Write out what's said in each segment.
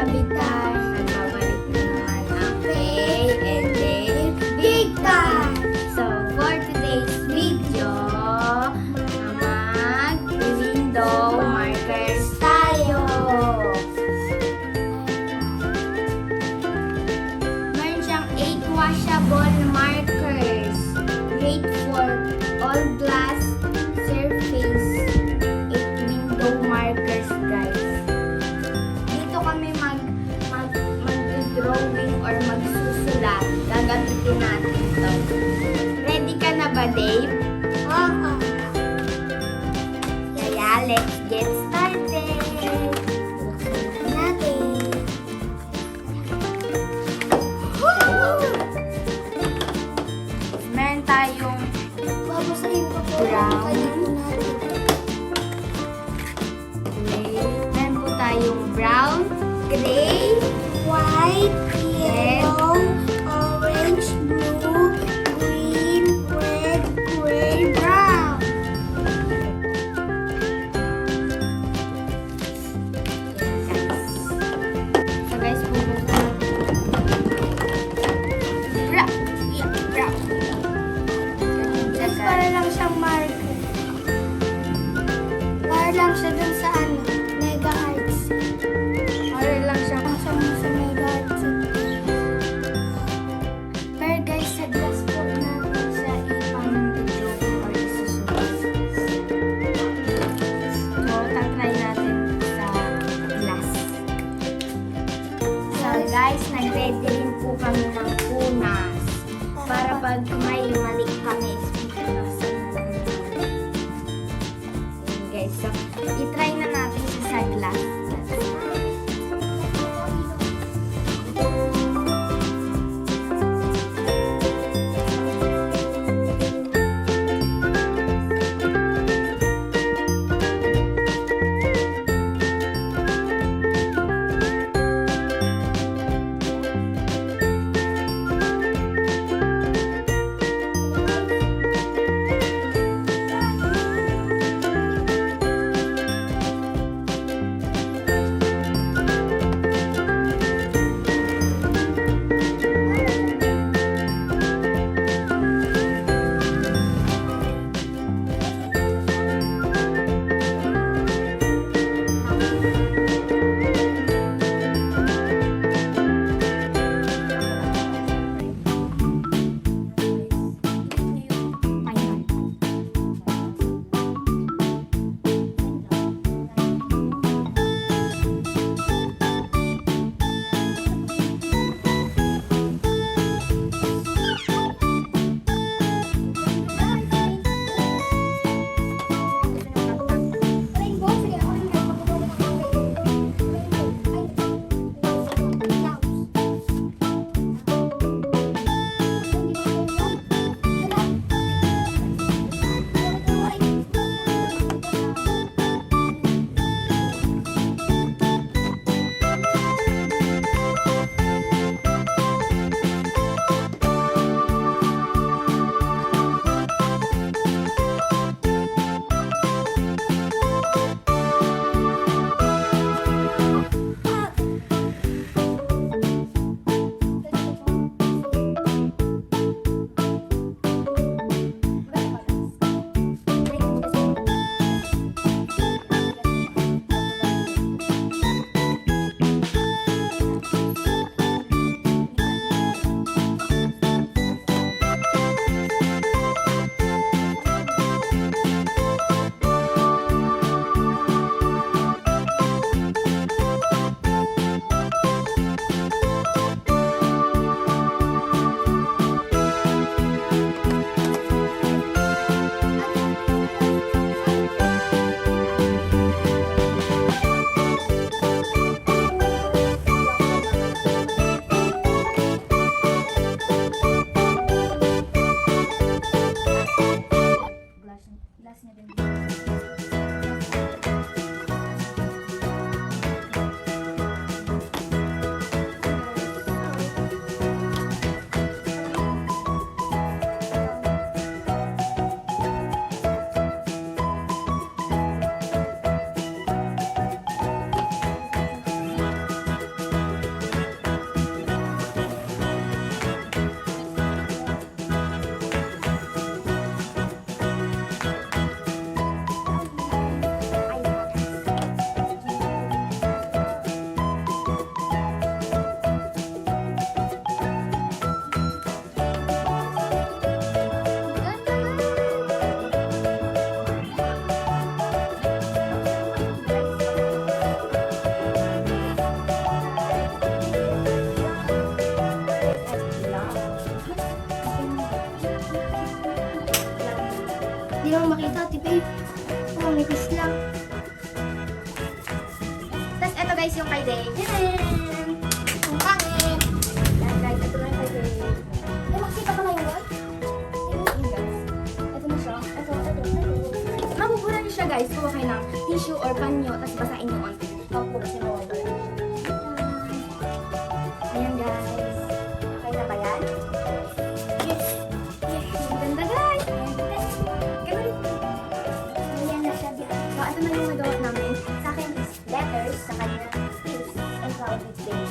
kabitan. Nagbabalik na naman ang Pay and then big time. So, for today's video, mag-window markers tayo. Meron siyang 8 washable markers. Great for all glass surface. Let's get started. Buksan natin. Meron tayong Babasahin ko po. Brown. Gray. Meron po tayong brown, Gray, white, yellow, Para lang siya dun sa ano, mega arts. Para lang siya. Ang sa sa mega arts. Pero guys, sa glass po natin siya ipang or isusunod. So, tatry natin sa glass. So, guys, nag-ready rin po kami ng punas. Para pag may mali kami, Hindi naman makita, di babe. Oh, nipis lang. Tapos eto guys yung kay Day. Yan! Ang pangit! Yan guys, ito na yung kay Day. Eh, makikita ko na yun, guys. Mabubura niyo siya guys, kuha kayo ng tissue or panyo, tapos basain niyo onti. Tapos bukasin mo. So, ito na yung nagawa namin. Sa akin is letters, sa kanya is and is day.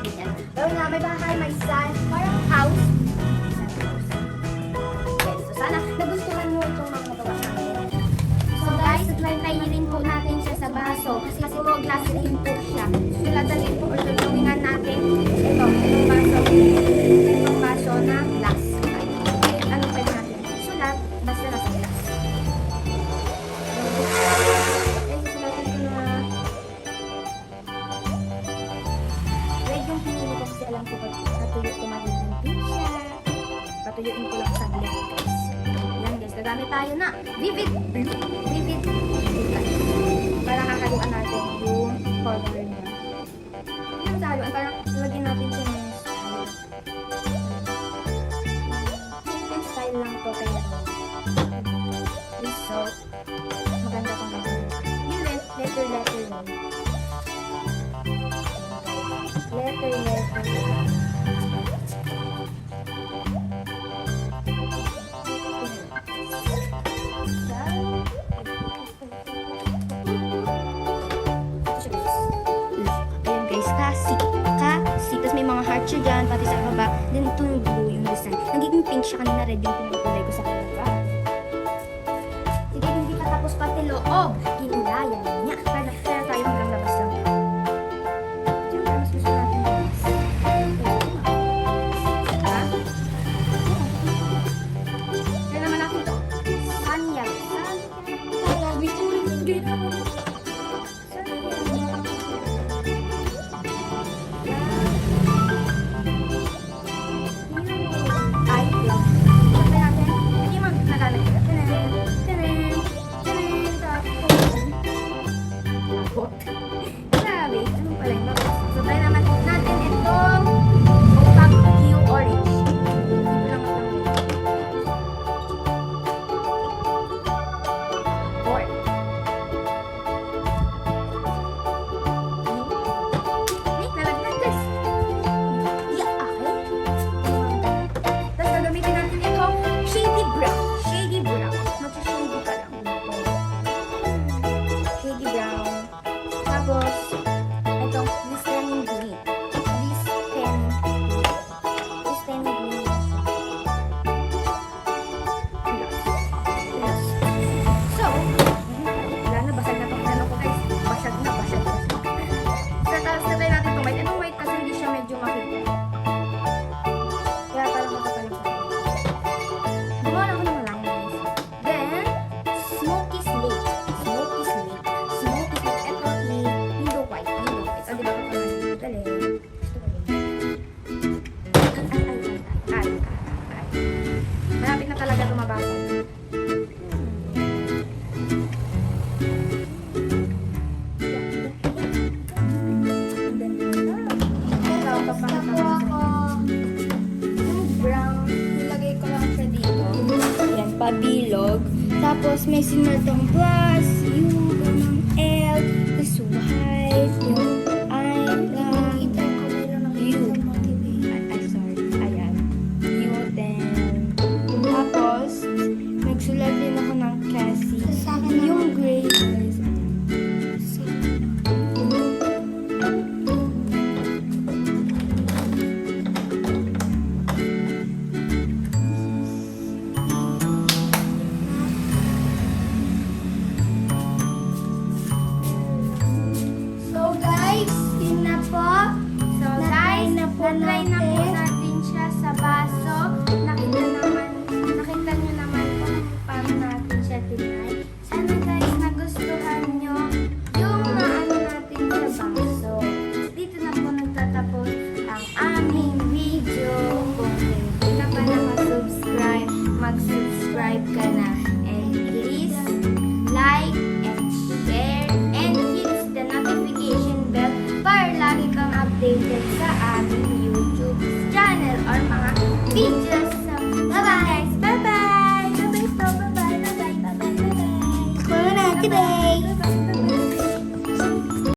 Ganyan. Pero nga, may bahay, may sun, parang house. So sana nagustuhan mo itong mga nagawa namin. So guys, try rin po natin siya sa baso. Kasi po glass rin po siya. Suladalin po or Yan guys, gagamit tayo na vivid blue. Vivid blue. Para kakaluan natin yung color niya. Yung sa haluan, parang lagyan natin siya ng style. Yung style lang to kailangan. Result. Siya dyan, pati sa baba. Then ito yung blue, yung design. Nagiging pink siya kanina, red yung pinukulay ko sa kanila. Sige, hindi pa tapos pati loob. Yan, pabilog. Tapos may sinultong plus, yung ganang L, tapos white, yung Natin siya sa baso. Nakita na